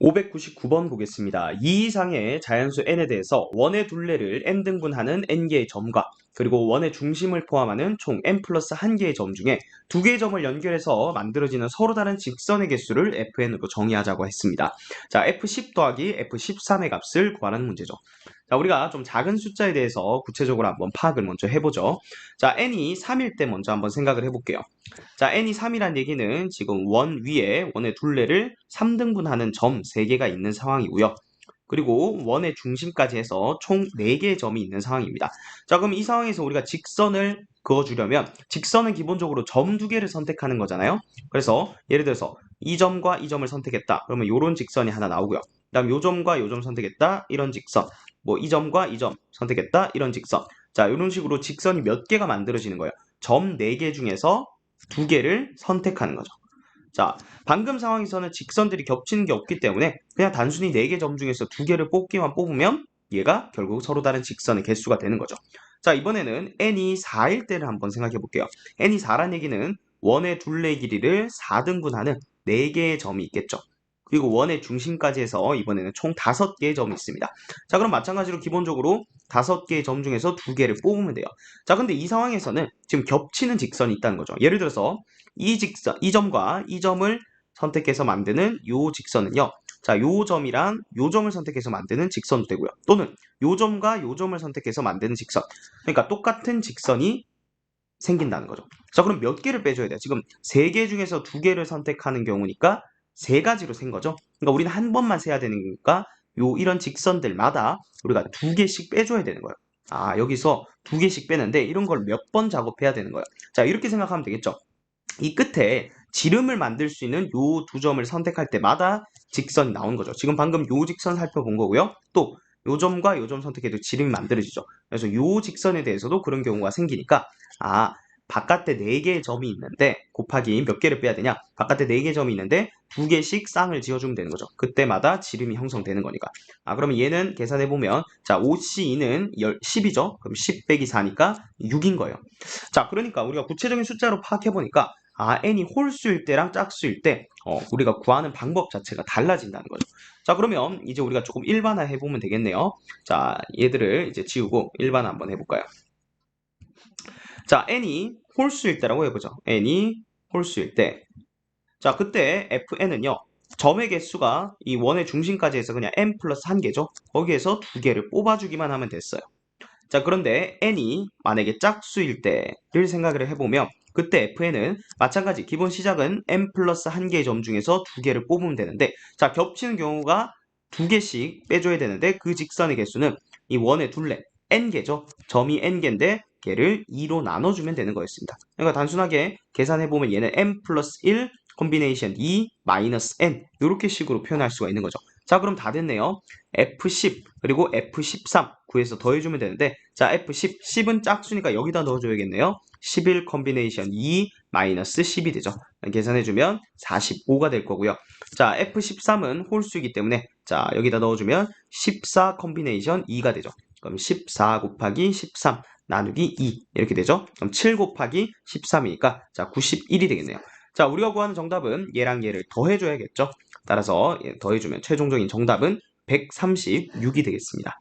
599번 보겠습니다. 이 이상의 자연수 n에 대해서 원의 둘레를 n 등분하는 n개의 점과 그리고 원의 중심을 포함하는 총 n 플러스 1개의 점 중에 두 개의 점을 연결해서 만들어지는 서로 다른 직선의 개수를 fn으로 정의하자고 했습니다. 자, f10 더하기 f13의 값을 구하는 문제죠. 자, 우리가 좀 작은 숫자에 대해서 구체적으로 한번 파악을 먼저 해보죠. 자, n이 3일 때 먼저 한번 생각을 해볼게요. 자, n이 3이란 얘기는 지금 원 위에 원의 둘레를 3등분하는 점 3개가 있는 상황이고요. 그리고 원의 중심까지 해서 총 4개의 점이 있는 상황입니다. 자, 그럼 이 상황에서 우리가 직선을 그어주려면 직선은 기본적으로 점 두 개를 선택하는 거잖아요. 그래서 예를 들어서 이 점과 이 점을 선택했다. 그러면 이런 직선이 하나 나오고요. 그 다음 요 점과 요점 선택했다. 이런 직선. 뭐 이 점과 이 점 선택했다. 이런 직선. 자, 이런 식으로 직선이 몇 개가 만들어지는 거예요. 점 4개 중에서 두 개를 선택하는 거죠. 자, 방금 상황에서는 직선들이 겹치는 게 없기 때문에 그냥 단순히 4개 점 중에서 두 개를 뽑기만 뽑으면 얘가 결국 서로 다른 직선의 개수가 되는 거죠. 자, 이번에는 n이 4일 때를 한번 생각해 볼게요. n이 4란 얘기는 원의 둘레 길이를 4등분하는 4개의 점이 있겠죠. 그리고 원의 중심까지 해서 이번에는 총 5개의 점이 있습니다. 자, 그럼 마찬가지로 기본적으로 5개의 점 중에서 2개를 뽑으면 돼요. 자, 근데 이 상황에서는 지금 겹치는 직선이 있다는 거죠. 예를 들어서 이 직선, 이 점과 이 점을 선택해서 만드는 요 직선은요. 자, 요 점이랑 요 점을 선택해서 만드는 직선도 되고요. 또는 요 점과 요 점을 선택해서 만드는 직선. 그러니까 똑같은 직선이 생긴다는 거죠. 자, 그럼 몇 개를 빼줘야 돼요? 지금 세 개 중에서 두 개를 선택하는 경우니까 세 가지로 센 거죠. 그러니까 우리는 한 번만 세야 되는 거니까 요 이런 직선들마다 우리가 두 개씩 빼줘야 되는 거예요. 아, 여기서 두 개씩 빼는데 이런 걸 몇 번 작업해야 되는 거예요. 자, 이렇게 생각하면 되겠죠. 이 끝에 지름을 만들 수 있는 요 두 점을 선택할 때마다 직선이 나오는 거죠. 지금 방금 요 직선 살펴본 거고요. 또 요 점과 요 점 선택해도 지름이 만들어지죠. 그래서 요 직선에 대해서도 그런 경우가 생기니까 아 바깥에 4개의 점이 있는데 곱하기 몇 개를 빼야 되냐? 바깥에 4개의 점이 있는데 2개씩 쌍을 지어주면 되는 거죠. 그때마다 지름이 형성되는 거니까. 아 그러면 얘는 계산해보면 자 5C는 10이죠. 그럼 10 빼기 4니까 6인 거예요. 자 그러니까 우리가 구체적인 숫자로 파악해보니까 아 n이 홀수일 때랑 짝수일 때 어, 우리가 구하는 방법 자체가 달라진다는 거죠. 자 그러면 이제 우리가 조금 일반화 해보면 되겠네요. 자 얘들을 이제 지우고 일반화 한번 해볼까요? 자 n이 홀수일 때라고 해보죠. n이 홀수일 때. 자 그때 fn은요. 점의 개수가 이 원의 중심까지 해서 그냥 n 플러스 한 개죠. 거기에서 두 개를 뽑아주기만 하면 됐어요. 자 그런데 n이 만약에 짝수일 때를 생각을 해보면 그때 fn은 마찬가지 기본 시작은 n 플러스 한 개의 점 중에서 두 개를 뽑으면 되는데 자 겹치는 경우가 두 개씩 빼줘야 되는데 그 직선의 개수는 이 원의 둘레 n개죠. 점이 n개인데 걔를 2로 나눠주면 되는 거였습니다. 그러니까 단순하게 계산해보면 얘는 n 플러스 1 콤비네이션 2 마이너스 n 이렇게 식으로 표현할 수가 있는 거죠. 자 그럼 다 됐네요. F10 그리고 F13 구해서 더해주면 되는데 자 F10 10은 짝수니까 여기다 넣어줘야겠네요. 11 콤비네이션 2 마이너스 10이 되죠. 계산해주면 45가 될 거고요. 자 F13은 홀수이기 때문에 자 여기다 넣어주면 14 콤비네이션 2가 되죠. 그럼 14 곱하기 13 나누기 2 이렇게 되죠. 그럼 7 곱하기 13이니까 자 91이 되겠네요. 자 우리가 구하는 정답은 얘랑 얘를 더해줘야겠죠. 따라서 더해주면 최종적인 정답은 136이 되겠습니다.